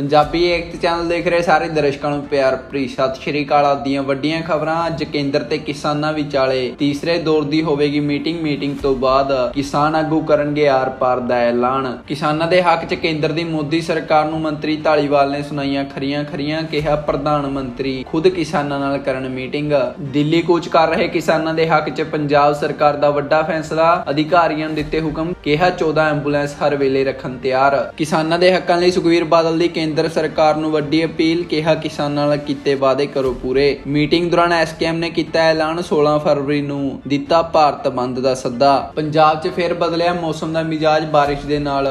ਪੰਜਾਬੀ ਏਕਤਾ channel ਦੇਖ ਰਹੇ ਸਾਰੇ ਦਰਸ਼ਕਾਂ ਨੂੰ ਪਿਆਰ ਭਰੀ ਸਤਿ ਸ਼੍ਰੀ ਅਕਾਲ। ਆਦੀਆਂ ਵੱਡੀਆਂ ਖਬਰਾਂ, ਅੱਜ ਕੇਂਦਰ ਤੇ ਕਿਸਾਨਾਂ ਵਿਚਾਲੇ ਤੀਸਰੇ ਦੌਰ ਦੀ ਹੋਵੇਗੀ ਮੀਟਿੰਗ। ਮੀਟਿੰਗ ਤੋਂ ਬਾਅਦ ਕਿਸਾਨ ਆਗੂ ਕਰਨਗੇ ਆਰ-ਪਾਰ ਦਾ ਐਲਾਨ। ਕਿਸਾਨਾਂ ਦੇ ਹੱਕ 'ਚ ਕੇਂਦਰ ਦੀ ਮੋਦੀ ਸਰਕਾਰ ਨੂੰ ਮੰਤਰੀ ਢਾਲੀਵਾਲ ਨੇ ਸੁਣਾਈਆਂ ਖਰੀਆਂ ਖਰੀਆਂ, ਕਿਹਾ ਪ੍ਰਧਾਨ ਮੰਤਰੀ ਖੁਦ ਕਿਸਾਨਾਂ ਨਾਲ ਕਰਨ ਮੀਟਿੰਗ। ਦਿੱਲੀ ਕੂਚ ਕਰ ਰਹੇ ਕਿਸਾਨਾਂ ਦੇ ਹੱਕ 'ਚ ਪੰਜਾਬ ਸਰਕਾਰ ਦਾ ਵੱਡਾ ਫੈਸਲਾ। ਅਧਿਕਾਰੀਆਂ ਨੂੰ ਦਿੱਤੇ ਹੁਕਮ, ਕਿਹਾ 14 ਐਂਬੂਲੈਂਸ ਹਰ ਵੇਲੇ ਰੱਖਣ ਤਿਆਰ। ਕਿਸਾਨਾਂ ਦੇ ਹੱਕਾਂ ਲਈ ਸੁਖਵੀਰ ਬਾਦਲ ਦੀ ਕੇਂਦਰ ਸਰਕਾਰ ਨੂੰ ਵੱਡੀ ਅਪੀਲ ਕਿਹਾ ਕਿਸਾਨਾਂ ਨਾਲ ਕੀਤੇ ਵਾਅਦੇ ਕਰੋ ਪੂਰੇ। ਮੀਟਿੰਗ ਦੌਰਾਨ ਐਸਕੇਐਮ ਨੇ ਕੀਤਾ ਐਲਾਨ 16 ਫਰਵਰੀ ਨੂੰ ਦਿੱਤਾ ਭਾਰਤ ਬੰਦ ਦਾ ਸੱਦਾ। ਪੰਜਾਬ 'ਚ ਫਿਰ ਬਦਲਿਆ ਮੌਸਮ ਦਾ ਮਿਜਾਜ ਬਾਰਿਸ਼ ਦੇ ਨਾਲ।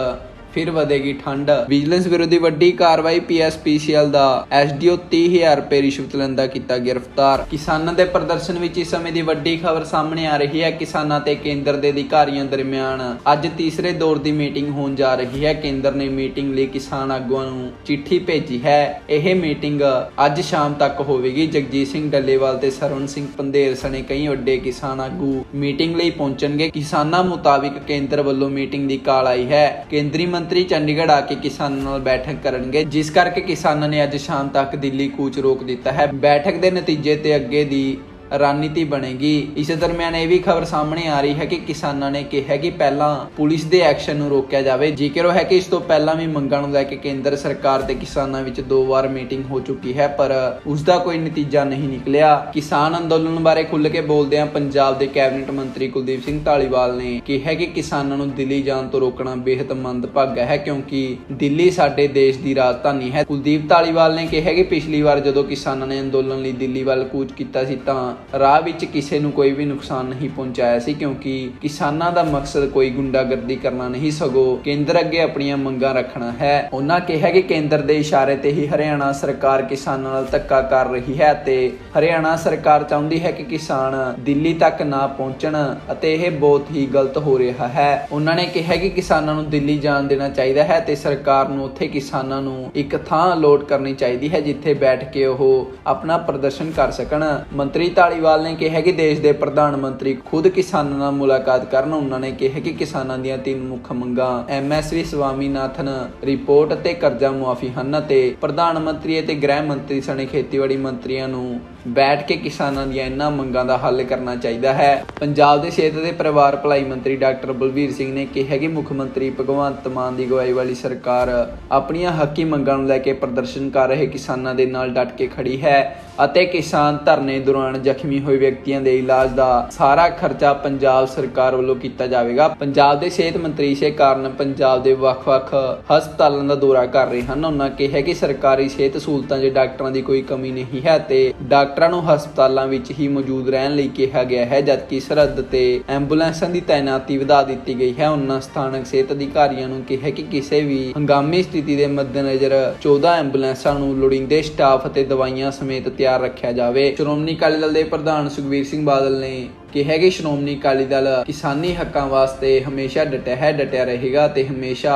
ਫਿਰ ਵਧੇਗੀ ਠੰਡ। ਵਿਜੀਲੈਂਸ ਵਿਰੋਧੀ ਵੱਡੀ ਕਾਰਵਾਈ ਪੀਐਸਪੀਸੀਐਲ ਦਾ। ਐਸਡੀਓ 30000 ਰੁਪਏ ਰਿਸ਼ਵਤ ਲੈਂਦਾ ਕੀਤਾ ਗ੍ਰਿਫਤਾਰ। ਕਿਸਾਨਾਂ ਦੇ ਪ੍ਰਦਰਸ਼ਨ ਵਿੱਚ ਇਸ ਸਮੇਂ ਦੀ ਵੱਡੀ ਖਬਰ ਸਾਹਮਣੇ ਆ ਰਹੀ ਹੈ ਕਿਸਾਨਾਂ ਤੇ ਕੇਂਦਰ ਦੇ ਅਧਿਕਾਰੀਆਂ ਦਰਮਿਆਨ। ਅੱਜ ਤੀਸਰੇ ਦੌਰ ਦੀ ਮੀਟਿੰਗ ਹੋਣ ਜਾ ਰਹੀ ਹੈ। ਕੇਂਦਰ ਨੇ ਮੀਟਿੰਗ ਲਈ ਕਿਸਾਨ ਆਗੂਆਂ ਨੂੰ ਚਿੱਠੀ ਭੇਜੀ ਹੈ। ਇਹ ਮੀਟਿੰਗ ਅੱਜ ਸ਼ਾਮ ਤੱਕ ਹੋਵੇਗੀ। ਜਗਜੀਤ ਸਿੰਘ ਡੱਲੇਵਾਲ ਤੇ ਸਰਵਨ ਸਿੰਘ ਪੰਧੇਰ ਸਣੇ ਕਈ ਵੱਡੇ ਕਿਸਾਨ ਆਗੂ ਮੀਟਿੰਗ ਲਈ ਪਹੁੰਚਣਗੇ। ਕਿਸਾਨਾਂ ਮੁਤਾਬਿਕ ਕੇਂਦਰ ਵੱਲੋਂ ਮੀਟਿੰਗ ਦੀ ਕਾਲ ਆਈ ਹੈ। ਕੇਂਦਰੀ ਮੰਤਰੀ ਚੰਡੀਗੜ੍ਹ ਆ ਕੇ ਕਿਸਾਨਾਂ ਨਾਲ ਬੈਠਕ ਕਰਨਗੇ, ਜਿਸ ਕਰਕੇ ਕਿਸਾਨਾਂ ਨੇ ਅੱਜ ਸ਼ਾਮ ਤੱਕ ਦਿੱਲੀ ਕੂਚ ਰੋਕ ਦਿੱਤਾ ਹੈ। ਬੈਠਕ ਦੇ ਨਤੀਜੇ ਤੇ ਅੱਗੇ ਦੀ ਰਣਨੀਤੀ ਬਣੇਗੀ। ਇਸੇ ਦਰਮਿਆਨ ਇਹ ਵੀ ਖਬਰ ਸਾਹਮਣੇ ਆ ਰਹੀ ਹੈ ਕਿ ਕਿਸਾਨਾਂ ਨੇ ਕਿਹਾ ਕਿ ਪਹਿਲਾਂ ਪੁਲਿਸ ਦੇ ਐਕਸ਼ਨ ਨੂੰ ਰੋਕਿਆ ਜਾਵੇ। ਜ਼ਿਕਰ ਹੈ ਕਿ ਇਸ ਤੋਂ ਪਹਿਲਾਂ ਵੀ ਮੰਗਾਂ ਨੂੰ ਲੈ ਕੇ ਕੇਂਦਰ ਸਰਕਾਰ ਤੇ ਕਿਸਾਨਾਂ ਵਿੱਚ ਦੋ ਵਾਰ ਮੀਟਿੰਗ ਹੋ ਚੁੱਕੀ ਹੈ, ਪਰ ਉਸ ਦਾ ਕੋਈ ਨਤੀਜਾ ਨਹੀਂ ਨਿਕਲਿਆ। ਕਿਸਾਨ ਅੰਦੋਲਨ ਬਾਰੇ ਖੁੱਲ੍ਹ ਕੇ ਬੋਲਦਿਆਂ ਪੰਜਾਬ ਦੇ ਕੈਬਨਿਟ ਮੰਤਰੀ ਕੁਲਦੀਪ ਸਿੰਘ ਢਾਲੀਵਾਲ ਨੇ ਕਿਹਾ ਕਿ ਕਿਸਾਨਾਂ ਨੂੰ ਦਿੱਲੀ ਜਾਣ ਤੋਂ ਰੋਕਣਾ ਬੇਹੱਦ ਮੰਦਭਾਗਾ ਹੈ, ਕਿਉਂਕਿ ਦਿੱਲੀ ਸਾਡੇ ਦੇਸ਼ ਦੀ ਰਾਜਧਾਨੀ ਹੈ। ਕੁਲਦੀਪ ਢਾਲੀਵਾਲ ਨੇ ਕਿਹਾ ਕਿ ਪਿਛਲੀ ਵਾਰ ਜਦੋਂ ਕਿਸਾਨਾਂ ਨੇ ਅੰਦੋਲਨ ਲਈ ਦਿੱਲੀ ਵੱਲ ਕੂਚ ਕੀਤਾ ਸੀ, ਤਾਂ ਰਾਹ ਵਿੱਚ ਕਿਸੇ ਨੂੰ ਕੋਈ ਵੀ ਨੁਕਸਾਨ ਨਹੀਂ ਪਹੁੰਚਾਇਆ ਸੀ, ਕਿਉਂਕਿ ਕਿਸਾਨਾਂ ਦਾ ਮਕਸਦ ਕੋਈ ਗੁੰਡਾਗਰਦੀ ਕਰਨਾ ਨਹੀਂ, ਸਗੋਂ ਕੇਂਦਰ ਅੱਗੇ ਆਪਣੀਆਂ ਮੰਗਾਂ ਰੱਖਣਾ ਹੈ। ਉਹਨਾਂ ਕਿਹਾ ਕਿ ਕੇਂਦਰ ਦੇ ਇਸ਼ਾਰੇ ਤੇ ਹੀ ਹਰਿਆਣਾ ਸਰਕਾਰ ਕਿਸਾਨਾਂ ਨਾਲ ਧੱਕਾ ਕਰ ਰਹੀ ਹੈ ਤੇ ਹਰਿਆਣਾ ਸਰਕਾਰ ਚਾਹੁੰਦੀ ਹੈ ਕਿ ਕਿਸਾਨ ਦਿੱਲੀ ਤੱਕ ਨਾ ਪਹੁੰਚਣ ਅਤੇ ਇਹ ਬਹੁਤ ਹੀ ਗਲਤ ਹੋ ਰਿਹਾ ਹੈ। ਉਹਨਾਂ ਨੇ ਕਿਹਾ ਕਿ ਕਿਸਾਨਾਂ ਨੂੰ ਦਿੱਲੀ ਜਾਣ ਦੇਣਾ ਚਾਹੀਦਾ ਹੈ ਤੇ ਸਰਕਾਰ ਨੂੰ ਉੱਥੇ ਕਿਸਾਨਾਂ ਨੂੰ ਇੱਕ ਥਾਂ ਅਲੋਟ ਕਰਨੀ ਚਾਹੀਦੀ ਹੈ, ਜਿੱਥੇ ਬੈਠ ਕੇ ਉਹ ਆਪਣਾ ਪ੍ਰਦਰਸ਼ਨ ਕਰ ਸਕਣ। ਮੰਤਰੀ ਢਾਲੀਵਾਲ ਨੇ ਕਿਹਾ ਕਿ ਦੇਸ਼ ਦੇ ਪ੍ਰਧਾਨ ਮੰਤਰੀ ਖੁਦ ਕਿਸਾਨਾਂ ਨਾਲ ਮੁਲਾਕਾਤ ਕਰਨ, ਉਹਨਾਂ ਨੇ ਕਿਹਾ ਕਿ ਕਿਸਾਨਾਂ ਦੀਆਂ ਤਿੰਨ ਮੁੱਖ ਮੰਗਾਂ ਐਮਐਸਵੀ ਸਵਾਮੀਨਾਥਨ ਰਿਪੋਰਟ ਅਤੇ ਕਰਜ਼ਾ ਮੁਆਫੀ ਹਨ ਅਤੇ ਪ੍ਰਧਾਨ ਮੰਤਰੀ ਅਤੇ ਗ੍ਰਹਿ ਮੰਤਰੀ ਸਣੇ ਖੇਤੀਬਾੜੀ ਮੰਤਰੀਆਂ ਨੂੰ ਬੈਠ ਕੇ ਕਿਸਾਨਾਂ ਦੀਆਂ ਇਹਨਾਂ ਮੰਗਾਂ ਦਾ ਹੱਲ ਕਰਨਾ ਚਾਹੀਦਾ ਹੈ। ਪੰਜਾਬ ਦੇ ਸਿਹਤ ਤੇ ਪਰਿਵਾਰ ਭਲਾਈ ਮੰਤਰੀ ਡਾਕਟਰ ਬਲਬੀਰ ਸਿੰਘ ਨੇ ਕਿਹਾ ਕਿ ਮੁੱਖ ਮੰਤਰੀ ਭਗਵੰਤ ਮਾਨ ਦੀ ਅਗਵਾਈ ਵਾਲੀ ਸਰਕਾਰ ਆਪਣੀਆਂ ਹੱਕੀ ਮੰਗਾਂ ਨੂੰ ਲੈ ਕੇ ਪ੍ਰਦਰਸ਼ਨ ਕਰ ਰਹੇ ਕਿਸਾਨਾਂ ਦੇ ਨਾਲ ਡਟ ਕੇ ਖੜੀ ਹੈ ਅਤੇ ਕਿਸਾਨ ਧਰਨੇ ਦੌਰਾਨ ਜ਼ਖਮੀ ਹੋਏ ਵਿਅਕਤੀਆਂ ਦੇ ਇਲਾਜ ਦਾ ਸਾਰਾ ਖਰਚਾ ਪੰਜਾਬ ਸਰਕਾਰ ਵੱਲੋਂ ਕੀਤਾ ਜਾਵੇਗਾ। ਪੰਜਾਬ ਦੇ ਸਿਹਤ ਮੰਤਰੀ ਇਸੇ ਕਾਰਨ ਪੰਜਾਬ ਦੇ ਵੱਖ-ਵੱਖ ਹਸਪਤਾਲਾਂ ਦਾ ਦੌਰਾ ਕਰ ਰਹੇ ਹਨ। ਉਹਨਾਂ ਕਿਹਾ ਕਿ ਸਰਕਾਰੀ ਸਿਹਤ ਸਹੂਲਤਾਂ 'ਚ ਡਾਕਟਰਾਂ ਦੀ ਕੋਈ ਕਮੀ ਨਹੀਂ ਹੈ ਤੇ ਡਾਕਟਰਾਂ ਨੂੰ ਹਸਪਤਾਲਾਂ ਵਿੱਚ ਹੀ ਮੌਜੂਦ ਰਹਿਣ ਲਈ ਕਿਹਾ ਗਿਆ ਹੈ, ਜਦਕਿ ਸਰਹੱਦ ਤੇ ਐਂਬੂਲੈਂਸਾਂ ਦੀ ਤਾਇਨਾਤੀ ਵਧਾ ਦਿੱਤੀ ਗਈ ਹੈ। ਉਹਨਾਂ ਸਥਾਨਕ ਸਿਹਤ ਅਧਿਕਾਰੀਆਂ ਨੂੰ ਕਿਹਾ ਕਿ ਕਿਸੇ ਵੀ ਹੰਗਾਮੀ ਸਥਿਤੀ ਦੇ ਮੱਦੇਨਜ਼ਰ 14 ਐਂਬੂਲੈਂਸਾਂ ਨੂੰ ਲੋੜੀਂਦੇ ਸਟਾਫ ਅਤੇ ਦਵਾਈਆਂ ਸਮੇਤ ਤਿਆਰ ਰੱਖਿਆ ਜਾਵੇ। ਸ਼੍ਰੋਮਣੀ ਅਕਾਲੀ ਦਲ ਦੇ ਪ੍ਰਧਾਨ ਸੁਖਬੀਰ ਸਿੰਘ ਬਾਦਲ ਨੇ ਕਿਹਾ ਕਿ ਸ਼੍ਰੋਮਣੀ ਅਕਾਲੀ ਦਲ ਕਿਸਾਨੀ ਹੱਕਾਂ ਵਾਸਤੇ ਹਮੇਸ਼ਾ ਡਟਿਆ ਹੈ, ਡਟਿਆ ਰਹੇਗਾ ਤੇ ਹਮੇਸ਼ਾ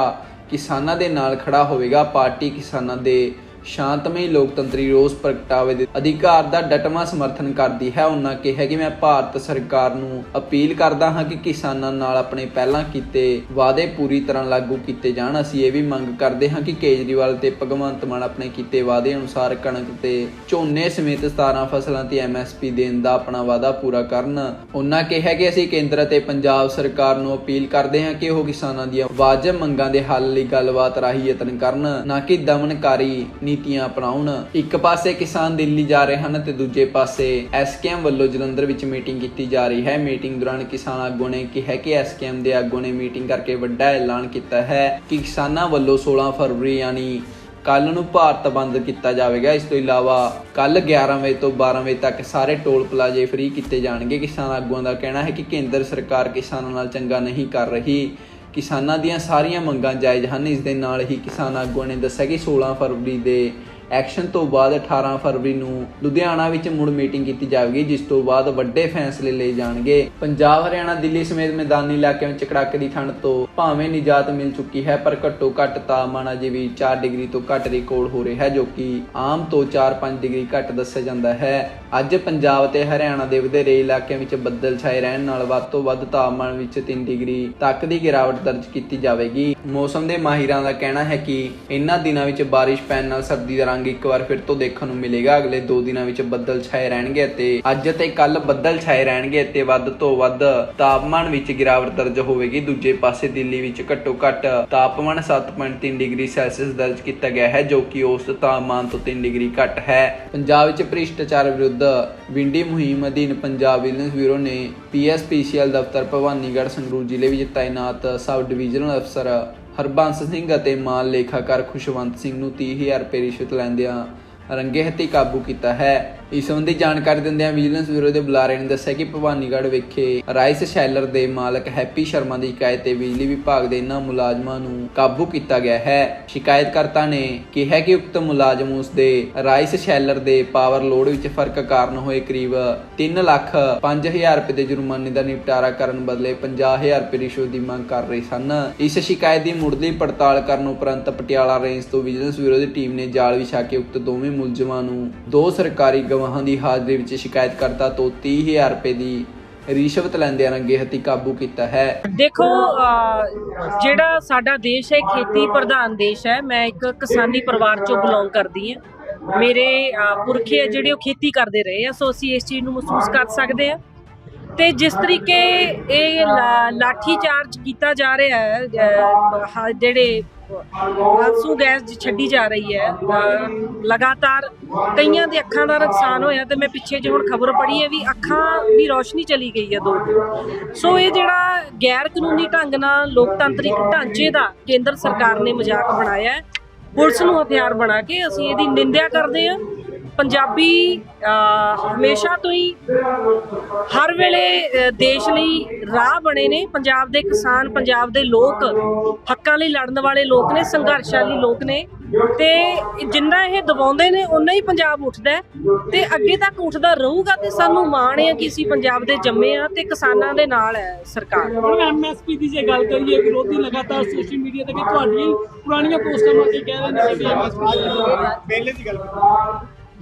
ਕਿਸਾਨਾਂ ਦੇ ਨਾਲ ਖੜਾ ਹੋਵੇਗਾ। ਪਾਰਟੀ ਕਿਸਾਨਾਂ ਦੇ ਸ਼ਾਂਤਮਈ ਲੋਕਤੰਤਰੀ ਰੋਸ ਪ੍ਰਗਟਾਵੇ ਦੇ ਅਧਿਕਾਰ ਦਾ ਡਟਵਾਂ ਸਮਰਥਨ ਕਰਦੀ ਹੈ। ਉਹਨਾਂ ਕਿਹਾ ਕਿ ਮੈਂ ਭਾਰਤ ਸਰਕਾਰ ਨੂੰ ਅਪੀਲ ਕਰਦਾ ਹਾਂ ਕਿ ਕਿਸਾਨਾਂ ਨਾਲ ਆਪਣੇ ਪਹਿਲਾਂ ਕੀਤੇ ਵਾਅਦੇ ਪੂਰੀ ਤਰ੍ਹਾਂ ਲਾਗੂ ਕੀਤੇ ਜਾਣ। ਅਸੀਂ ਇਹ ਵੀ ਮੰਗ ਕਰਦੇ ਹਾਂ ਕਿ ਕੇਜਰੀਵਾਲ ਤੇ ਭਗਵੰਤ ਮਾਨ ਆਪਣੇ ਕੀਤੇ ਵਾਅਦੇ ਅਨੁਸਾਰ ਕਣਕ ਤੇ ਝੋਨੇ ਸਮੇਤ 17 ਫਸਲਾਂ ਤੇ ਐਮਐਸਪੀ ਦੇਣ ਦਾ ਆਪਣਾ ਵਾਅਦਾ ਪੂਰਾ ਕਰਨ। ਉਹਨਾਂ ਕਿਹਾ ਕਿ ਅਸੀਂ ਕੇਂਦਰ ਅਤੇ ਪੰਜਾਬ ਸਰਕਾਰ ਨੂੰ ਅਪੀਲ ਕਰਦੇ ਹਾਂ ਕਿ ਉਹ ਕਿਸਾਨਾਂ ਦੀਆਂ ਵਾਜਬ ਮੰਗਾਂ ਦੇ ਹੱਲ ਲਈ ਗੱਲਬਾਤ ਰਾਹੀਂ ਯਤਨ ਕਰਨ, ਨਾ ਕਿ ਦਮਨਕਾਰੀ ਨੀਤੀਆਂ ਅਪਣਾਉਣ। ਇੱਕ ਪਾਸੇ ਕਿਸਾਨ ਦਿੱਲੀ ਜਾ ਰਹੇ ਹਨ ਤੇ ਦੂਜੇ ਪਾਸੇ ਐਸਕੇਐਮ ਵੱਲੋਂ ਜਲੰਧਰ ਵਿੱਚ ਮੀਟਿੰਗ ਕੀਤੀ ਜਾ ਰਹੀ ਹੈ। ਮੀਟਿੰਗ ਦੌਰਾਨ ਕਿਸਾਨ ਆਗੂ ਨੇ ਕਿਹਾ ਕਿ ਐਸਕੇਐਮ ਦੇ ਆਗੂ ਨੇ ਮੀਟਿੰਗ ਕਰਕੇ ਵੱਡਾ ਐਲਾਨ ਕੀਤਾ ਹੈ ਕਿ ਕਿਸਾਨਾਂ ਵੱਲੋਂ 16 ਫਰਵਰੀ ਯਾਨੀ ਕੱਲ ਨੂੰ ਭਾਰਤ ਬੰਦ ਕੀਤਾ ਜਾਵੇਗਾ। ਇਸ ਤੋਂ ਇਲਾਵਾ ਕੱਲ 11 ਵਜੇ ਤੋਂ 12 ਵਜੇ ਤੱਕ ਸਾਰੇ ਟੋਲ ਪਲਾਜ਼ੇ ਫ੍ਰੀ ਕੀਤੇ ਜਾਣਗੇ। ਕਿਸਾਨ ਆਗੂਆਂ ਦਾ ਕਹਿਣਾ ਹੈ ਕਿ ਕੇਂਦਰ ਸਰਕਾਰ ਕਿਸਾਨਾਂ ਨਾਲ ਚੰਗਾ ਨਹੀਂ ਕਰ ਰਹੀ। ਕਿਸਾਨਾਂ ਦੀਆਂ ਸਾਰੀਆਂ ਮੰਗਾਂ ਜਾਇਜ਼ ਹਨ। ਇਸ ਦੇ ਨਾਲ ਹੀ ਕਿਸਾਨ ਆਗੂਆਂ ਨੇ ਦੱਸਿਆ ਕਿ 16 ਫਰਵਰੀ ਦੇ ਐਕਸ਼ਨ ਤੋਂ ਬਾਅਦ 18 ਫਰਵਰੀ ਨੂੰ ਲੁਧਿਆਣਾ ਵਿੱਚ ਮੁੜ ਮੀਟਿੰਗ ਕੀਤੀ ਜਾਵੇਗੀ, ਜਿਸ ਤੋਂ ਬਾਅਦ ਵੱਡੇ ਫੈਸਲੇ ਲਏ ਜਾਣਗੇ। ਪੰਜਾਬ, ਹਰਿਆਣਾ, ਦਿੱਲੀ ਸਮੇਤ ਮੈਦਾਨੀ ਇਲਾਕਿਆਂ ਵਿੱਚ ਕੜਾਕੇ ਦੀ ਠੰਡ ਤੋਂ ਭਾਵੇਂ ਨਿਜਾਤ ਮਿਲ ਚੁੱਕੀ ਹੈ, ਪਰ ਘੱਟੋ ਘੱਟ ਤਾਪਮਾਨ ਅਜੇ ਵੀ 4 ਡਿਗਰੀ ਤੋਂ ਘੱਟ ਰਿਕਾਰਡ ਹੋ ਰਿਹਾ ਹੈ, ਜੋ ਕਿ ਆਮ ਤੋਂ 4-5 ਡਿਗਰੀ ਘੱਟ ਦੱਸਿਆ ਜਾਂਦਾ ਹੈ। ਅੱਜ ਪੰਜਾਬ ਤੇ ਹਰਿਆਣਾ ਦੇ ਵਧੇਰੇ ਇਲਾਕਿਆਂ ਵਿੱਚ ਬੱਦਲ ਛਾਏ ਰਹਿਣ ਨਾਲ ਵੱਧ ਤੋਂ ਵੱਧ ਤਾਪਮਾਨ ਵਿੱਚ 3 ਡਿਗਰੀ ਤੱਕ ਦੀ ਗਿਰਾਵਟ ਦਰਜ ਕੀਤੀ ਜਾਵੇਗੀ। ਮੌਸਮ ਦੇ ਮਾਹਿਰਾਂ ਦਾ ਕਹਿਣਾ ਹੈ ਕਿ ਇਨ੍ਹਾਂ ਦਿਨਾਂ ਵਿੱਚ ਬਾਰਿਸ਼ ਪੈਣ ਨਾਲ ਸਰਦੀ ਦਾ ਰੰਗ ਇੱਕ ਵਾਰ ਫਿਰ ਤੋਂ ਦੇਖਣ ਨੂੰ ਮਿਲੇਗਾ। ਅਗਲੇ 2 ਦਿਨਾਂ ਵਿੱਚ ਬੱਦਲ ਛਾਏ ਰਹਿਣਗੇ ਅਤੇ ਅੱਜ ਤੇ ਕੱਲ ਬੱਦਲ ਛਾਏ ਰਹਿਣਗੇ ਅਤੇ ਵੱਧ ਤੋਂ ਵੱਧ ਤਾਪਮਾਨ ਵਿੱਚ ਗਿਰਾਵਟ ਦਰਜ ਹੋਵੇਗੀ। ਦੂਜੇ ਪਾਸੇ ਦਿੱਲੀ ਵਿੱਚ ਘੱਟੋ ਘੱਟ ਤਾਪਮਾਨ 7.3 ਡਿਗਰੀ ਸੈਲਸੀਅਸ ਦਰਜ ਕੀਤਾ ਗਿਆ ਹੈ, ਜੋ ਕਿ ਉਸ ਤਾਪਮਾਨ ਤੋਂ 3 ਡਿਗਰੀ ਘੱਟ ਹੈ। ਪੰਜਾਬ ਵਿੱਚ ਭ੍ਰਿਸ਼ਟਾਚਾਰ ਵਿਰੁੱਧ ਵਿੰਡੀ ਮੁਹਿੰਮ ਅਧੀਨ ਪੰਜਾਬ ਵਿਜੀਲੈਂਸ ਬਿਊਰੋ ਨੇ ਪੀਐਸਪੀਸੀਐਲ ਦਫ਼ਤਰ ਭਵਾਨੀਗੜ੍ਹ ਸੰਗਰੂਰ ਜ਼ਿਲ੍ਹੇ ਵਿੱਚ ਤਾਇਨਾਤ ਸਬ ਡਿਵੀਜ਼ਨਲ ਅਫਸਰ ਹਰਬੰਸ ਸਿੰਘ ਅਤੇ ਮਾਲ ਲੇਖਾਕਾਰ ਖੁਸ਼ਵੰਤ ਸਿੰਘ ਨੂੰ 30000 ਰੁਪਏ ਰਿਸ਼ਵਤ ਲੈਂਦਿਆਂ ਰੰਗੇ ਹੱਥੀ ਕਾਬੂ ਕੀਤਾ ਹੈ। ਇਸ ਸੰਬੰਧੀ ਜਾਣਕਾਰੀ ਦਿੰਦਿਆਂ ਵਿਜੀਲੈਂਸ ਬਿਊਰੋ ਦੇ ਬੁਲਾਰੇ ਨੇ ਦੱਸਿਆ ਕਿ ਭਵਾਨੀਗੜ੍ਹ ਵਿਖੇ ਰਾਈਸ ਸ਼ੈਲਰ ਦੇ ਮਾਲਕ ਹੈਪੀ ਸ਼ਰਮਾ ਦੀ ਸ਼ਿਕਾਇਤ ਤੇ ਬਿਜਲੀ ਵਿਭਾਗ ਦੇ ਇਨ੍ਹਾਂ ਮੁਲਾਜ਼ਮਾਂ ਨੂੰ ਕਾਬੂ ਕੀਤਾ ਗਿਆ ਹੈ। ਸ਼ਿਕਾਇਤਕਰਤਾ ਨੇ ਕਿਹਾ ਕਿ ਉਕਤ ਮੁਲਾਜ਼ਮ ਉਸ ਦੇ ਰਾਈਸ ਸ਼ੈਲਰ ਦੇ ਪਾਵਰ ਲੋਡ ਵਿੱਚ ਫ਼ਰਕ ਕਾਰਨ ਹੋਏ ਕਰੀਬ 3 ਲੱਖ 5000 ਰੁਪਏ ਦੇ ਜੁਰਮਾਨੇ ਦਾ ਨਿਪਟਾਰਾ ਕਰਨ ਬਦਲੇ 50000 ਰੁਪਏ ਰਿਸ਼ਵਤ ਦੀ ਮੰਗ ਕਰ ਰਹੇ ਸਨ। ਇਸ ਸ਼ਿਕਾਇਤ ਦੀ ਮੁੱਢਲੀ ਪੜਤਾਲ ਕਰਨ ਉਪਰੰਤ ਪਟਿਆਲਾ ਰੇਂਜ ਤੋਂ ਵਿਜੀਲੈਂਸ ਬਿਊਰੋ ਦੀ ਟੀਮ ਨੇ ਜਾਲ ਵਿਛਾ ਕੇ ਉਕਤ ਦੋਵੇਂ ਮੁਲਜ਼ਮਾਂ ਨੂੰ ਦੋ ਸਰਕਾਰੀ ਗਵਾਹਾਂ ਦੀ ਹਾਜ਼ਰੀ ਵਿੱਚ ਸ਼ਿਕਾਇਤਕਰਤਾ ਤੋਂ 30000 ਰੁਪਏ ਦੀ ਰਿਸ਼ਵਤ ਲੈਂਦਿਆਂ ਰੰਗੇ ਹੱਥੀ ਕਾਬੂ ਕੀਤਾ ਹੈ। ਦੇਖੋ ਜਿਹੜਾ ਸਾਡਾ ਦੇਸ਼ ਹੈ, ਖੇਤੀ ਪ੍ਰਧਾਨ ਦੇਸ਼ ਹੈ, ਮੈਂ ਇੱਕ ਕਿਸਾਨੀ ਪਰਿਵਾਰ ਚੋਂ ਬਿਲੋਂਗ ਕਰਦੀ ਹਾਂ। ਮੇਰੇ ਪੁਰਖੇ ਆ ਜਿਹੜੇ ਉਹ ਖੇਤੀ ਕਰਦੇ ਰਹੇ ਆ, ਸੋ ਅਸੀਂ ਇਸ ਚੀਜ਼ ਨੂੰ ਮਹਿਸੂਸ ਕਰ ਸਕਦੇ ਆ ਤੇ ਜਿਸ ਤਰੀਕੇ ਇਹ ਲਾਠੀ ਚਾਰਜ ਕੀਤਾ ਜਾ ਰਿਹਾ ਹੈ, ਜਿਹੜੇ ਆਂਸੂ ਗੈਸ ਜ- ਛੱਡੀ ਜਾ ਰਹੀ ਹੈ। ਲਗਾਤਾਰ ਕਈਆਂ ਦੇ ਅੱਖਾਂ ਦਾ ਨੁਕਸਾਨ ਹੋਇਆ ਤੇ ਮੈਂ ਪਿੱਛੇ ਜੇ ਹੁਣ ਖਬਰ ਪੜ੍ਹੀ ਹੈ ਵੀ ਅੱਖਾਂ ਦੀ ਰੋਸ਼ਨੀ ਚਲੀ ਗਈ ਹੈ ਦੋ ਸੋ ਇਹ ਜਿਹੜਾ ਗੈਰ ਕਾਨੂੰਨੀ ਢੰਗ ਨਾਲ ਲੋਕਤੰਤਰਿਕ ਢਾਂਚੇ ਦਾ ਕੇਂਦਰ ਸਰਕਾਰ ਨੇ ਮਜ਼ਾਕ ਬਣਾਇਆ ਹੈ। ਪੁਲਿਸ ਨੂੰ ਹਥਿਆਰ ਬਣਾ ਕੇ ਅਸੀਂ ਇਹਦੀ ਨਿੰਦਿਆ ਕਰਦੇ ਹਾਂ। ਪੰਜਾਬੀ ਹਮੇਸ਼ਾ ਤੋਂ ਹੀ ਹਰ ਵੇਲੇ ਦੇਸ਼ ਲਈ ਰਾਹ ਬਣੇ ਨੇ। ਪੰਜਾਬ ਦੇ ਕਿਸਾਨ ਪੰਜਾਬ ਦੇ ਲੋਕ ਹੱਕਾਂ ਲਈ ਲੜਨ ਵਾਲੇ ਲੋਕ ਨੇ ਸੰਘਰਸ਼ਾਲੀ ਲੋਕ ਨੇ। ਤੇ ਜਿੰਨਾ ਇਹ ਦਬਾਉਂਦੇ ਨੇ ਉਨਾ ਹੀ ਪੰਜਾਬ ਉੱਠਦਾ ਤੇ ਅੱਗੇ ਤੱਕ ਉੱਠਦਾ ਰਹੂਗਾ ਤੇ ਸਾਨੂੰ ਮਾਣ ਹੈ ਕਿ ਅਸੀਂ ਪੰਜਾਬ ਦੇ ਜੰਮੇ ਆ ਤੇ ਕਿਸਾਨਾਂ ਦੇ ਨਾਲ ਹੈ ਸਰਕਾਰ। ਹੁਣ ਐਮਐਸਪੀ ਦੀ ਜੇ ਗੱਲ ਕਰੀਏ ਵਿਰੋਧੀ ਲਗਾਤਾਰ ਸੋਸ਼ਲ ਮੀਡੀਆ ਤੇ ਵੀ ਤੁਹਾਡੀਆਂ ਪੁਰਾਣੀਆਂ ਪੋਸਟਾਂ ਮਾ ਕੇ ਕਹਿ ਰਹੇ ਨੇ ਕਿ ਐਮਐਸਪੀ ਪਹਿਲੇ ਦੀ ਗੱਲ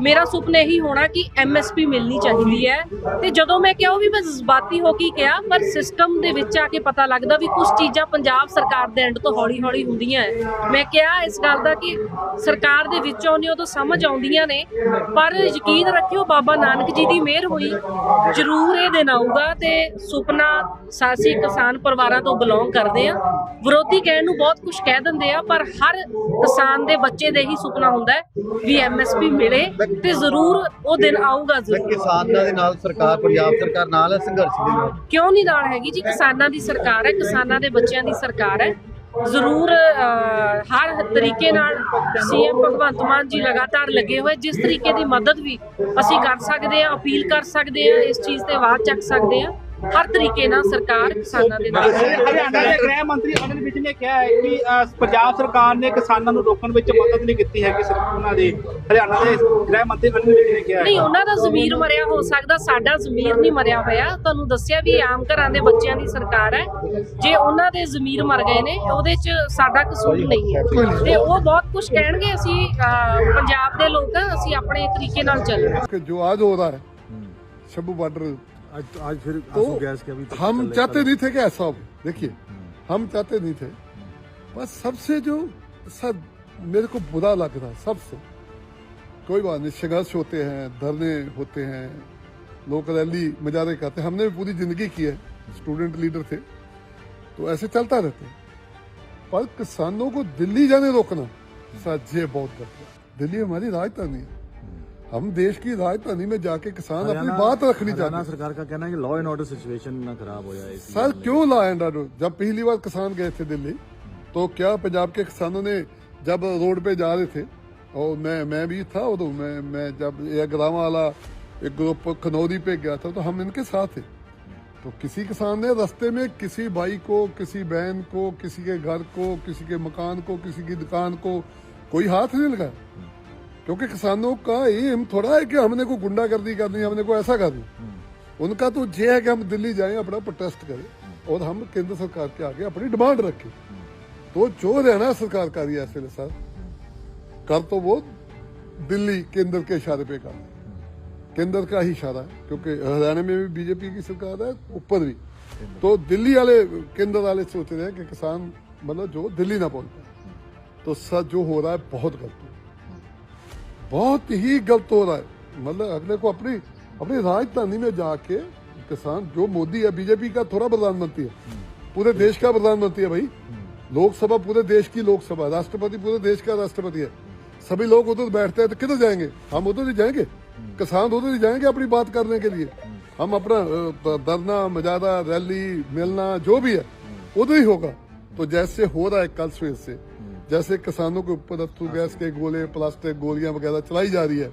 ਮੇਰਾ ਸੁਪਨਾ ਇਹੀ ਹੋਣਾ ਕਿ ਐਮਐਸਪੀ ਮਿਲਣੀ ਚਾਹੀਦੀ ਹੈ। ਤੇ ਜਦੋਂ ਮੈਂ ਕਿਹਾ, ਉਹ ਵੀ ਮੈਂ ਜਜ਼ਬਾਤੀ ਹੋ ਕੇ ਕਿਹਾ, ਪਰ ਸਿਸਟਮ ਦੇ ਵਿੱਚ ਆ ਕੇ ਪਤਾ ਲੱਗਦਾ ਵੀ ਕੁਝ ਚੀਜ਼ਾਂ ਪੰਜਾਬ ਸਰਕਾਰ ਦੇ ਐਂਡ ਤੋਂ ਹੌਲੀ-ਹੌਲੀ ਹੁੰਦੀਆਂ ਹੈ ਮੈਂ ਕਿਹਾ ਇਸ ਗੱਲ ਦਾ ਕਿ ਸਰਕਾਰ ਦੇ ਵਿੱਚੋਂ ਨਹੀਂ ਉਦੋਂ ਸਮਝ ਆਉਂਦੀਆਂ ਨੇ, ਪਰ ਯਕੀਨ ਰੱਖਿਓ ਬਾਬਾ ਨਾਨਕ ਜੀ ਦੀ ਮਿਹਰ ਹੋਈ, ਜ਼ਰੂਰ ਇਹ ਦਿਨ ਆਊਗਾ ਤੇ ਸੁਪਨਾ ਸਾਸੀ ਕਿਸਾਨ ਪਰਿਵਾਰਾਂ ਤੋਂ ਬਿਲੋਂਗ ਕਰਦੇ ਆ। ਵਿਰੋਧੀ ਕਹਿਣ ਨੂੰ ਬਹੁਤ ਕੁਝ ਕਹਿ ਦਿੰਦੇ ਆ, ਪਰ ਹਰ ਕਿਸਾਨ ਦੇ ਬੱਚੇ ਦੇ ਹੀ ਸੁਪਨਾ ਹੁੰਦਾ ਹੈ ਵੀ ਐਮਐਸਪੀ ਮਿਲੇ। ਤੇ ਜ਼ਰੂਰ ਉਹ ਦਿਨ ਆਊਗਾ ਜ਼ਰੂਰ। ਕਿਸਾਨਾਂ ਦੇ ਨਾਲ ਸਰਕਾਰ ਪੰਜਾਬ ਸਰਕਾਰ ਨਾਲ ਹੈ ਸੰਘਰਸ਼ ਦੇ ਨਾਲ? ਕਿਉਂ ਨਹੀਂ ਨਾਲ ਹੈਗੀ ਜੀ? ਕਿਸਾਨਾਂ ਦੀ ਸਰਕਾਰ ਹੈ ਕਿਸਾਨਾਂ ਦੇ ਬੱਚਿਆਂ ਦੀ ਸਰਕਾਰ ਹੈ। ਜ਼ਰੂਰ ਹਰ ਤਰੀਕੇ ਨਾਲ ਸੀਐਮ ਭਗਵੰਤ ਮਾਨ ਜੀ ਲਗਾਤਾਰ ਲੱਗੇ ਹੋਏ। ਜਿਸ ਤਰੀਕੇ ਦੀ ਮਦਦ ਵੀ ਅਸੀਂ ਕਰ ਸਕਦੇ ਹਾਂ ਅਪੀਲ ਕਰ ਸਕਦੇ ਹਾਂ ਇਸ ਚੀਜ਼ ਤੇ ਆਵਾਜ਼ ਚੱਕ ਸਕਦੇ ਹਾਂ। ਹਰ ਤਰੀਕੇ ਨਾਲ ਸਰਕਾਰ ਕਿਸਾਨਾਂ ਦੇ ਨਾਲ ਹਰਿਆਣਾ ਦੇ ਗ੍ਰਹਿ ਮੰਤਰੀ ਅਨਿਲ ਵਿਜ ਨੇ ਕਿਹਾ ਹੈ ਕਿ ਪੰਜਾਬ ਸਰਕਾਰ ਨੇ ਕਿਸਾਨਾਂ ਨੂੰ ਰੋਕਣ ਵਿੱਚ ਮਦਦ ਨਹੀਂ ਕੀਤੀ ਹੈ ਕਿ ਸਿਰਫ ਉਹਨਾਂ ਦੇ ਹਰਿਆਣਾ ਦੇ ਗ੍ਰਹਿ ਮੰਤਰੀ ਅਨਿਲ ਵਿਜ ਨੇ ਕਿਹਾ ਨਹੀਂ ਉਹਨਾਂ ਦਾ ਜ਼ਮੀਰ ਮਰਿਆ ਹੋ ਸਕਦਾ ਸਾਡਾ ਜ਼ਮੀਰ ਨਹੀਂ ਮਰਿਆ ਹੋਇਆ। ਤੁਹਾਨੂੰ ਦੱਸਿਆ ਵੀ ਆਮ ਘਰਾਂ ਦੇ ਬੱਚਿਆਂ ਦੀ ਸਰਕਾਰ ਹੈ। ਜੇ ਉਹਨਾਂ ਦੇ ਜ਼ਮੀਰ ਮਰ ਗਏ ਨੇ ਉਹਦੇ 'ਚ ਸਾਡਾ ਕਸੂਰ ਨਹੀਂ ਹੈ। ਤੇ ਉਹ ਬਹੁਤ ਕੁਝ ਕਹਿਣਗੇ ਅਸੀਂ ਪੰਜਾਬ ਦੇ ਲੋਕ ਅਸੀਂ ਆਪਣੇ ਤਰੀਕੇ ਨਾਲ ਚੱਲਣਾ ਜੋ ਆਜ ਸਭ ਬਾਰਡਰ आज आज फिर तो गैस के अभी हम चाहते नहीं थे कि ऐसा हो। देखिए हम चाहते नहीं थे। बस सबसे जो सब मेरे को बुरा लग रहा है सबसे। कोई बात नहीं संघर्ष होते हैं धरने होते हैं लोग रैली मजारे करते हैं। हमने भी पूरी ज़िंदगी की है स्टूडेंट लीडर थे तो ऐसे चलता रहते पर किसानों को दिल्ली जाने रोकना सच ये बहुत गलत है। दिल्ली हमारी राजधानी है। हम देश की राजधानी में जाके किसान अपनी बात रखनी चाहते हैं। सरकार का कहना है कि लॉ एंड ऑर्डर सिचुएशन ना खराब हो जाए सर क्यों ला एंड ऑर्डर जब पहली बार किसान गए थे दिल्ली तो क्या पंजाब के किसानों ने जब रोड पे जा रहे थे और मैं मैं भी था उधर मैं मैं जब ये ग्राम वाला एक ग्रुप खनौरी पे गया था तो हम इनके साथ थे। तो किसी किसान ने रास्ते में किसी भाई को किसी बहन को किसी के घर को किसी के मकान को किसी की दुकान को कोई हाथ नहीं लगाया। क्योंकि किसानों का एम थोड़ा है कि हमने को गुंडागर्दी करनी हमने को ऐसा करना। उनका तो ये है कि हम दिल्ली जाएँ अपना प्रोटेस्ट करें और हम केंद्र सरकार के आगे अपनी डिमांड रखें। तो जो हरियाणा सरकार कर रही है ऐसे सर कर तो वो दिल्ली केंद्र के इशारे पे कर। केंद्र का ही इशारा है क्योंकि हरियाणा में भी बीजेपी की सरकार है ऊपर भी। तो दिल्ली वाले केंद्र वाले सोच रहे हैं कि किसान मतलब जो दिल्ली ना पहुँच। पाए तो सर जो हो रहा है बहुत गलत। बहुत ही गलत हो रहा है मतलब अगले को अपनी अपनी राजधानी में जाके किसान जो मोदी है बीजेपी का थोड़ा प्रधानमंत्री है पूरे देश का प्रधानमंत्री है भाई लोकसभा पूरे देश की लोकसभा राष्ट्रपति पूरे देश का राष्ट्रपति है सभी लोग उधर बैठते हैं तो किधर जाएंगे हम उधर ही जाएंगे किसान उधर ही जाएंगे अपनी बात करने के लिए हम अपना अ, धरना मजारा रैली मिलना जो भी है उधर ही होगा तो जैसे हो रहा है कल सुबह से जैसे किसानों के ऊपर अथरू गैस के गोले प्लास्टिक गोलियाँ वगैरह चलाई जा रही है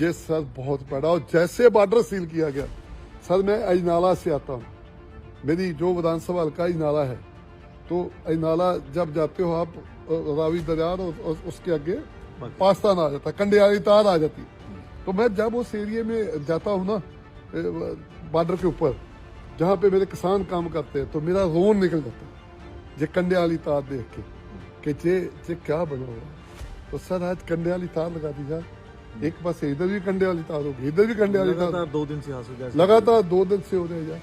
ये सर बहुत बड़ा और जैसे बॉर्डर सील किया गया। सर मैं अजनाला से आता हूँ। मेरी जो विधानसभा हल्का अजनाला है तो अजनाला जब जाते हो आप रावी दरियार और, उसके आगे पाकिस्तान आ जाता कंडियाली तार आ जाती। तो मैं जब उस एरिए में जाता हूँ ना बॉर्डर के ऊपर जहाँ पे मेरे किसान काम करते हैं तो मेरा रोन निकल जाता है ये कंडे वाली तार देख के। कि जे जे क्या बना। तो सर आज कंडे वाली तार लगा दी जाए एक पास इधर भी कंडे वाली तार होगी इधर भी कंडे वाली तार। लगातार दो दिन से आँसू गैस। लगातार दो दिन से हो रहे हैं यार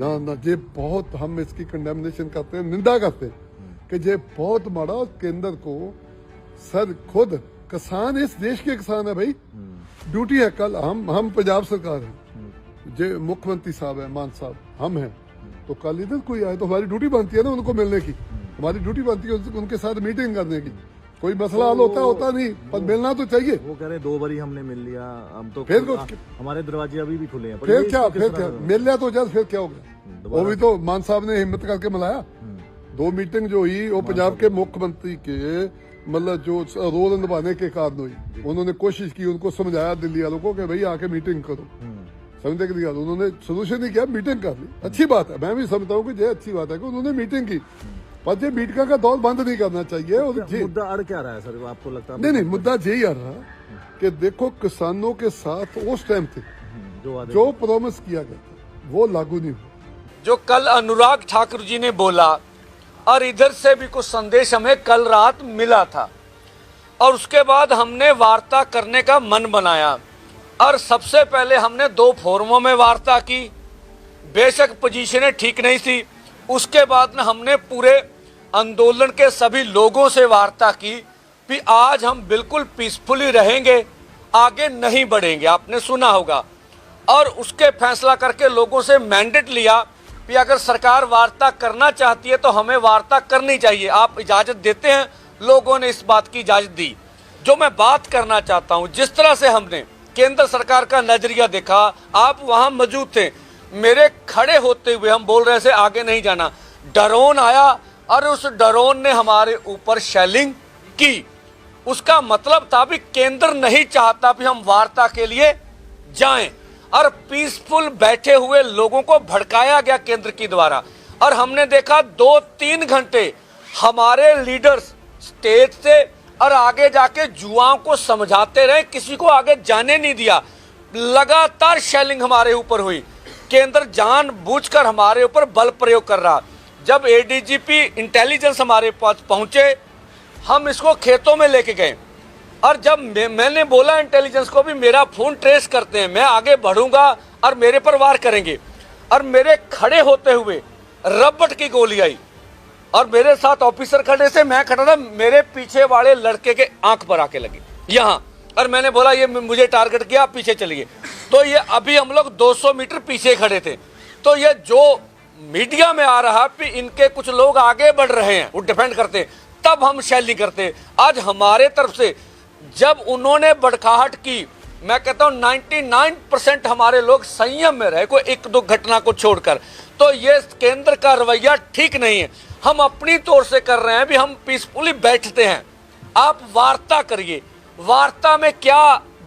ना ना ये बहुत हम इसकी कंडेमनेशन करते हैं निंदा करते हैं कि ये बहुत और केंद्र को सर खुद किसान इस देश के किसान है भाई। ड्यूटी है कल हम हम पंजाब सरकार है। जे मुख्यमंत्री साहब है मान साहब हम हैं। तो कल इधर कोई आए तो हमारी ड्यूटी बनती है ना उनको मिलने की। हमारी ड्यूटी बनती है उनके साथ मीटिंग करने की। कोई मसला हल होता होता नहीं पर मिलना तो चाहिए। वो कह रहे दो बारी हमने मिल लिया हम तो फिर आ- हमारे दरवाजे अभी भी खुले हैं फिर क्या फिर क्या? मिल लिया तो जल्द फिर क्या हो गया? वो भी तो मान साहब ने हिम्मत करके मिलाया। दो मीटिंग जो हुई वो पंजाब के मुख्यमंत्री के मतलब जो रोल निभाने के कारण हुई। उन्होंने कोशिश की उनको समझाया दिल्ली वालों को कि भाई आके मीटिंग करो। समझने के लिए उन्होंने सोल्यूशन ही किया मीटिंग कर ली। अच्छी बात है। मैं भी समझता हूँ कि ये अच्छी बात है कि उन्होंने मीटिंग की। पर ये मीटिंग का दौर बंद नहीं करना चाहिए और मुद्दा अड़ क्या रहा है सर आपको लगता है? नहीं नहीं मुद्दा यही आ रहा कि देखो किसानों के साथ उस टाइम थे जो जो प्रॉमिस किया गया था वो लागू नहीं हुआ। जो कल अनुराग ठाकुर जी ने बोला और इधर से भी कुछ संदेश हमें कल रात मिला था और उसके बाद हमने वार्ता करने का मन बनाया और सबसे पहले हमने दो फोरमों में वार्ता की। बेशक पोजीशनें ठीक नहीं थी उसके बाद में हमने पूरे आंदोलन के सभी लोगों से वार्ता की कि आज हम बिल्कुल पीसफुली रहेंगे, आगे नहीं बढ़ेंगे। आपने सुना होगा। और उसके फैसला करके लोगों से मैंडेट लिया कि अगर सरकार वार्ता करना चाहती है तो हमें वार्ता करनी चाहिए। आप इजाज़त देते हैं, लोगों ने इस बात की इजाज़त दी। जो मैं बात करना चाहता हूँ, जिस तरह से हमने केंद्र सरकार का नज़रिया देखा, आप वहाँ मौजूद थे। मेरे खड़े होते हुए हम बोल रहे थे, आगे नहीं जाना। डरोन आया और उस डरोन ने हमारे ऊपर शेलिंग की। उसका मतलब था भी केंद्र नहीं चाहता भी हम वार्ता के लिए जाएँ। और पीसफुल बैठे हुए लोगों को भड़काया गया केंद्र की द्वारा। और हमने देखा दो तीन घंटे हमारे लीडर्स स्टेज से और आगे जाके जुआओं को समझाते रहे, किसी को आगे जाने नहीं दिया। लगातार शेलिंग हमारे ऊपर हुई। केंद्र जानबूझकर हमारे ऊपर बल प्रयोग कर रहा। जब एडीजीपी इंटेलिजेंस हमारे पास पहुँचे हम इसको खेतों में लेके गए। और जब मैं, मैंने बोला इंटेलिजेंस को भी मेरा फ़ोन ट्रेस करते हैं मैं आगे बढ़ूँगा और मेरे पर वार करेंगे। और मेरे खड़े होते हुए रबट की गोली आई। और मेरे साथ ऑफिसर खड़े से मैं खड़ा था मेरे पीछे वाले लड़के के आँख पर आके लगे। यहाँ। और मैंने बोला ये मुझे टारगेट किया पीछे चलिए। तो ये अभी हम लोग 200 मीटर पीछे खड़े थे। तो ये जो मीडिया में आ रहा कि इनके कुछ लोग आगे बढ़ रहे हैं, वो डिफेंड करते, तब हम शैली करते। आज हमारे तरफ़ से जब उन्होंने बड़काहट की, मैं कहता हूँ 99 परसेंट हमारे लोग संयम में रहे कोई एक दो घटना को छोड़कर। तो ये केंद्र का रवैया ठीक नहीं है। हम अपनी तौर से कर रहे हैं भी हम पीसफुली बैठते हैं। आप वार्ता करिए। वार्ता में क्या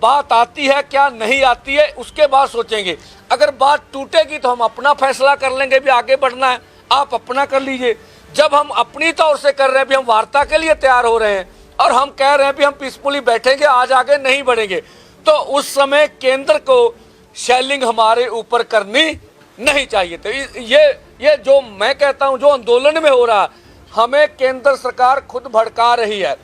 बात आती है, क्या नहीं आती है, उसके बाद सोचेंगे। अगर बात टूटेगी तो हम अपना फैसला कर लेंगे, भी आगे बढ़ना है। आप अपना कर लीजिए। जब हम अपनी तौर से कर रहे हैं, भी हम वार्ता के लिए तैयार हो रहे हैं, और हम कह रहे हैं, भी हम पीसफुली बैठेंगे, आज आगे नहीं बढ़ेंगे तो उस समय केंद्र को शेलिंग हमारे ऊपर करनी नहीं चाहिए। तो ये ये जो मैं कहता हूँ, जो आंदोलन में हो रहा, हमें केंद्र सरकार खुद भड़का रही है।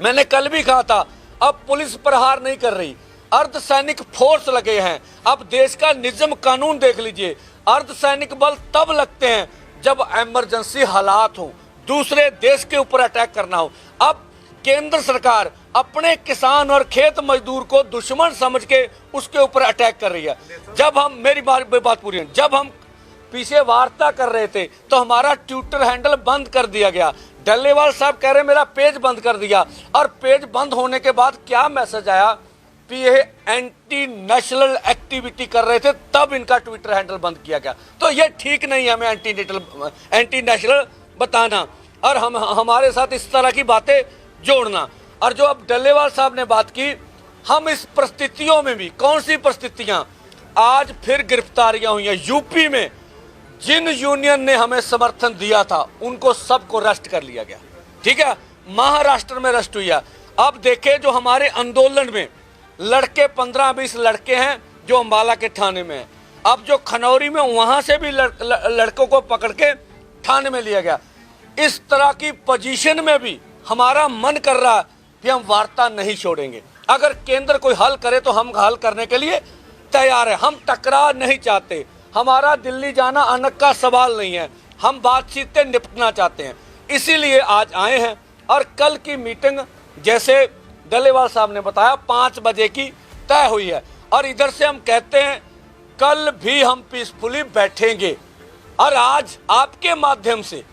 मैंने कल भी कहा था अब पुलिस प्रहार नहीं कर रही। अर्धसैनिक फोर्स लगे हैं। अब देश का निजम कानून देख लीजिए। अर्धसैनिक बल तब लगते हैं जब इमरजेंसी हालात हो। दूसरे देश के ऊपर अटैक करना हो। अब केंद्र सरकार अपने किसान और खेत मजदूर को दुश्मन समझ के उसके ऊपर अटैक कर रही है। जब हम, मेरी बात बात पूरी है जब हम पीछे वार्ता कर रहे थे तो हमारा ट्विटर हैंडल बंद कर दिया गया। डल्लेवाल साहब कह रहे मेरा पेज बंद कर दिया। और पेज बंद होने के बाद क्या मैसेज आया? कि ये एंटी नेशनल एक्टिविटी कर रहे थे, तब इनका ट्विटर हैंडल बंद किया गया। तो ये ठीक नहीं है हमें एंटी नेशनल एंटी नेशनल बताना। और हम, हमारे साथ इस तरह की बातें जोड़ना। और जो अब डल्लेवाल साहब ने बात की, हम इस परिस्थितियों में भी, कौन सी परिस्थितियाँ? आज फिर गिरफ्तारियाँ हुई हैं। यूपी में जिन यूनियन ने हमें समर्थन दिया था उनको सबको अरेस्ट कर लिया गया। ठीक है? महाराष्ट्र में अरेस्ट हुई है। अब देखे जो हमारे आंदोलन में लड़के पंद्रह बीस लड़के हैं जो अम्बाला के थाने में हैं। अब जो खनौरी में वहाँ से भी लड़, लड़कों को पकड़ के थाने में लिया गया। इस तरह की पोजीशन में भी हमारा मन कर रहा कि हम वार्ता नहीं छोड़ेंगे। अगर केंद्र कोई हल करे तो हम हल करने के लिए तैयार है। हम टकराव नहीं चाहते। हमारा दिल्ली जाना अनक का सवाल नहीं है। हम बातचीत से निपटना चाहते हैं। इसीलिए आज आए हैं और कल की मीटिंग जैसे डलेवाल साहब ने बताया, पाँच बजे की तय हुई है। और इधर से हम कहते हैं, कल भी हम पीसफुली बैठेंगे। और आज आपके माध्यम से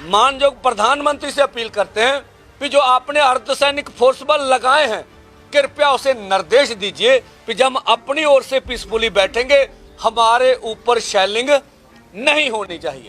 मानयोग प्रधानमंत्री से अपील करते हैं कि जो आपने अर्धसैनिक फोर्स बल लगाए हैं, कृपया उसे निर्देश दीजिए कि जब हम अपनी ओर से पीसफुली बैठेंगे हमारे ऊपर शेलिंग नहीं होनी चाहिए